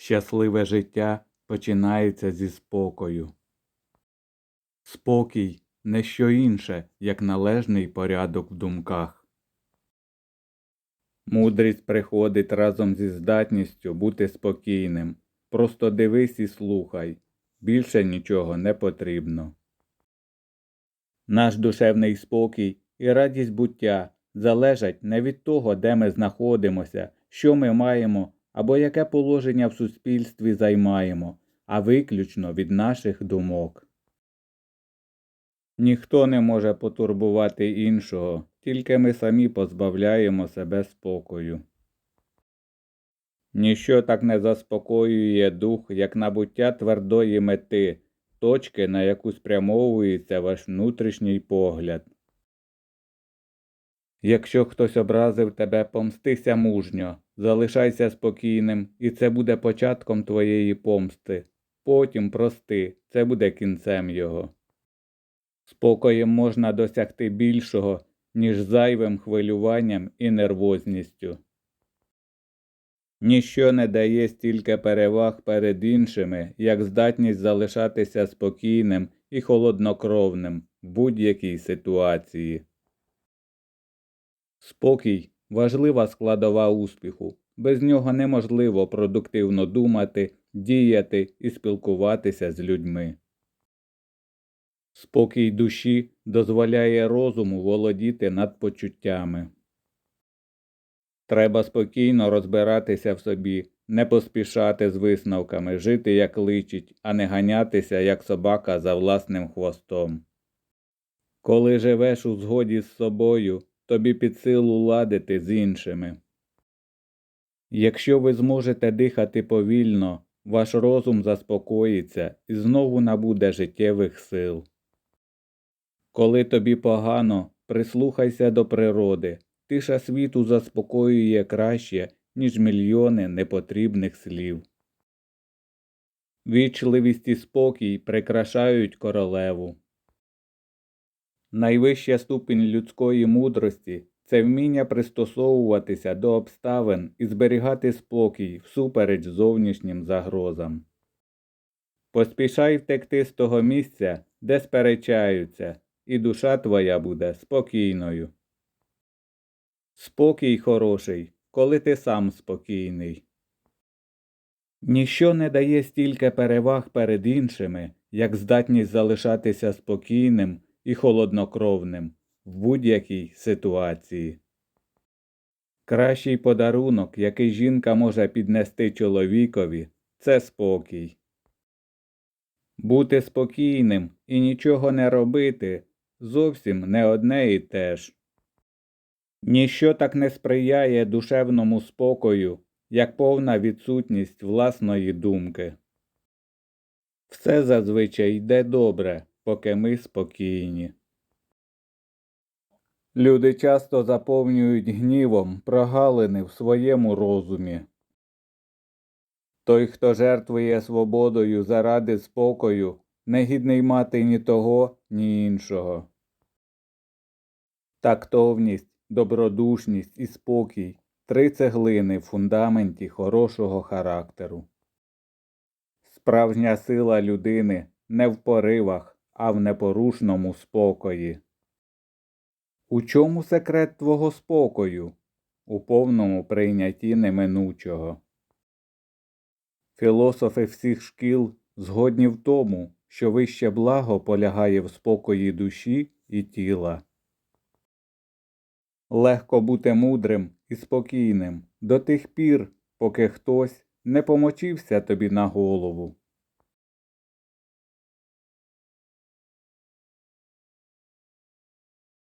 Щасливе життя починається зі спокою. Спокій не що інше, як належний порядок в думках. Мудрість приходить разом зі здатністю бути спокійним. Просто дивись і слухай. Більше нічого не потрібно. Наш душевний спокій і радість буття залежать не від того, де ми знаходимося, що ми маємо або яке положення в суспільстві займаємо, а виключно від наших думок. Ніхто не може потурбувати іншого, тільки ми самі позбавляємо себе спокою. Ніщо так не заспокоює дух, як набуття твердої мети, точки, на яку спрямовується ваш внутрішній погляд. Якщо хтось образив тебе, помстися мужньо, залишайся спокійним, і це буде початком твоєї помсти. Потім прости, це буде кінцем його. Спокоєм можна досягти більшого, ніж зайвим хвилюванням і нервозністю. Ніщо не дає стільки переваг перед іншими, як здатність залишатися спокійним і холоднокровним в будь-якій ситуації. Спокій важлива складова успіху. Без нього неможливо продуктивно думати, діяти і спілкуватися з людьми. Спокій душі дозволяє розуму володіти над почуттями. Треба спокійно розбиратися в собі, не поспішати з висновками, жити як личить, а не ганятися, як собака за власним хвостом. Коли живеш у згоді з собою, тобі під силу ладити з іншими. Якщо ви зможете дихати повільно, ваш розум заспокоїться і знову набуде життєвих сил. Коли тобі погано, прислухайся до природи. Тиша світу заспокоює краще, ніж мільйони непотрібних слів. Вічливість і спокій прикрашають королеву. Найвища ступінь людської мудрості це вміння пристосовуватися до обставин і зберігати спокій всупереч зовнішнім загрозам. Поспішай втекти з того місця, де сперечаються, і душа твоя буде спокійною. Спокій хороший, коли ти сам спокійний. Ніщо не дає стільки переваг перед іншими, як здатність залишатися спокійним і холоднокровним в будь-якій ситуації. Кращий подарунок, який жінка може піднести чоловікові, це спокій. Бути спокійним і нічого не робити зовсім не одне і те ж. Ніщо так не сприяє душевному спокою, як повна відсутність власної думки. Все зазвичай йде добре, поки ми спокійні. Люди часто заповнюють гнівом прогалини в своєму розумі. Той, хто жертвує свободою заради спокою, не гідний мати ні того, ні іншого. Тактовність, добродушність і спокій три цеглини в фундаменті хорошого характеру. Справжня сила людини не в поривах, а в непорушному спокої. У чому секрет твого спокою? У повному прийнятті неминучого. Філософи всіх шкіл згодні в тому, що вище благо полягає в спокої душі і тіла. Легко бути мудрим і спокійним до тих пір, поки хтось не помочився тобі на голову.